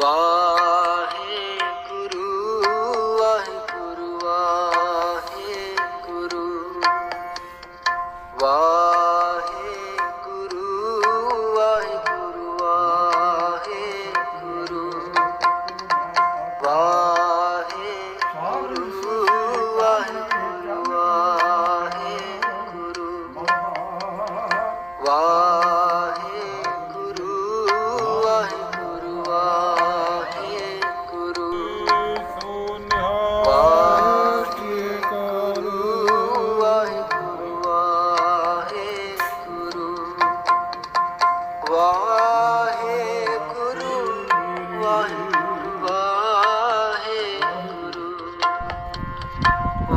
我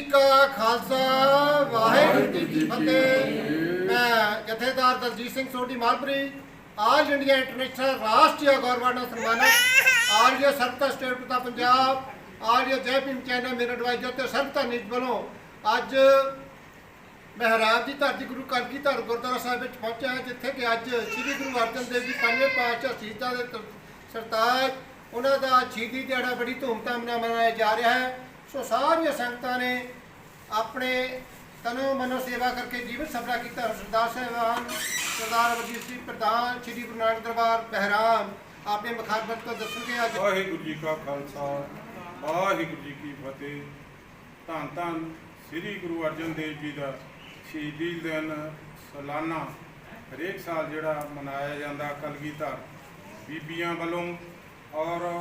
ਜੀ ਕਾ ਖਾਲਸਾ, ਵਾਹਿਗੁਰੂ ਜੀ ਕੀ ਫਤਿਹ। ਮੈਂ ਜਥੇਦਾਰ Daljit Singh Sodhi Malpuri all India international ਰਾਸ਼ਟਰੀ ਗੌਰਵ ਨਾਲ ਸਨਮਾਨਿਤ ਆਲ ਇੰਡੀਆ ਸਟੇਟ ਪਿਤਾ ਪੰਜਾਬ ਆਲ ਇੰਡੀਆ ਚੈਨਲ ਮੇਰੇ ਐਡਵਾਈਜ਼ਰ ਤੇ ਸਰਬਤਾ ਨਿਜ ਵੱਲੋਂ ਅੱਜ ਮਹਾਰਾਜ ਦੀ ਧਰਤੀ ਗੁਰੂ ਕਲਗੀਧਰ ਗੁਰਦੁਆਰਾ ਸਾਹਿਬ ਵਿੱਚ ਪਹੁੰਚਿਆ ਜਿੱਥੇ ਕਿ ਅੱਜ ਸ੍ਰੀ ਗੁਰੂ ਅਰਜਨ ਦੇਵ ਜੀ ਪੰਜਵੇਂ ਪਾਤਸ਼ਾਹ ਸ਼ਹੀਦਾਂ ਦੇ ਸਰਤਾਜ, ਉਹਨਾਂ ਦਾ ਸ਼ਹੀਦੀ ਦਿਹਾੜਾ ਬੜੀ ਧੂਮਧਾਮ ਨਾਲ ਮਨਾਇਆ ਜਾ ਰਿਹਾ ਹੈ। ਸੋ ਸਾਰੀਆਂ ਸੰਗਤਾਂ ਨੇ ਆਪਣੇ ਤਨੋ ਮਨੋ ਸੇਵਾ ਕਰਕੇ ਜੀਵਨ ਸਫਲਾ ਕੀਤਾ। ਸਰਦਾਰ ਸਾਹਿਬਾਨ ਸਰਦਾਰ ਵਜੀਰ ਸਿੰਘ ਪ੍ਰਧਾਨ, ਸ੍ਰੀ ਗੁਰੂ ਨਾਨਕ ਦਰਬਾਰ, ਬਹਿਰਾਮ, ਆਪਣੇ ਮੁਖਾਤਬਤ ਤੋਂ ਦੱਸਣਗੇ ਅੱਜ। ਵਾਹਿਗੁਰੂ ਜੀ ਕਾ ਖਾਲਸਾ, ਵਾਹਿਗੁਰੂ ਜੀ ਕੀ ਫਤਿਹ। ਧੰਨ ਧੰਨ ਸ੍ਰੀ ਗੁਰੂ ਅਰਜਨ ਦੇਵ ਜੀ ਦਾ ਸ਼ਹੀਦੀ ਦਿਨ ਸਾਲਾਨਾ। ਹਰੇਕ ਸਾਲ ਜਿਹੜਾ ਮਨਾਇਆ ਜਾਂਦਾ ਕਲਗੀਧਰ ਬੀਬੀਆਂ ਵੱਲੋਂ ਔਰ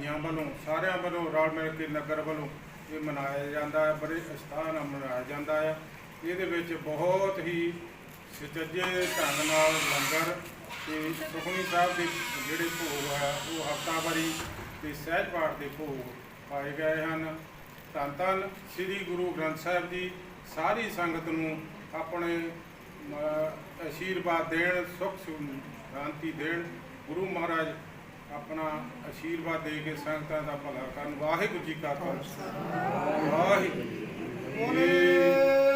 ਭਾਈਆਂ ਵੱਲੋਂ ਸਾਰਿਆਂ ਵੱਲੋਂ ਰਲ ਮਿਲ ਕੇ ਨਗਰ ਵੱਲੋਂ ਇਹ ਮਨਾਇਆ ਜਾਂਦਾ ਹੈ ਬੜੇ ਅਸਥਾਨ ਨਾਲ ਮਨਾਇਆ ਜਾਂਦਾ ਹੈ। ਇਹਦੇ ਵਿੱਚ ਬਹੁਤ ਹੀ ਸੁਚੱਜੇ ਢੰਗ ਨਾਲ ਲੰਗਰ ਤੇ ਸੁਖਮਨੀ ਸਾਹਿਬ ਦੇ ਜਿਹੜੇ ਭੋਗ ਹੈ ਉਹ ਹਫ਼ਤਾਵਾਰੀ ਤੇ ਸਹਿਜ ਪਾਠ ਦੇ ਭੋਗ ਪਾਏ ਗਏ ਹਨ। ਧੰਨ ਧੰਨ ਸ੍ਰੀ ਗੁਰੂ ਗ੍ਰੰਥ ਸਾਹਿਬ ਜੀ ਸਾਰੀ ਸੰਗਤ ਨੂੰ ਆਪਣੇ ਅ, ਆਸ਼ੀਰਵਾਦ ਦੇਣ ਸੁਖ ਸ਼ਾਂਤੀ ਦੇਣ। ਗੁਰੂ ਮਹਾਰਾਜ ਆਪਣਾ ਆਸ਼ੀਰਵਾਦ ਦੇ ਕੇ ਸੰਗਤਾਂ ਦਾ ਭਲਾ ਕਰਨ। ਵਾਹਿਗੁਰੂ ਜੀ ਕਾ ਖਾਲਸਾ। ਵਾਹਿਗੁਰੂ ਜੀ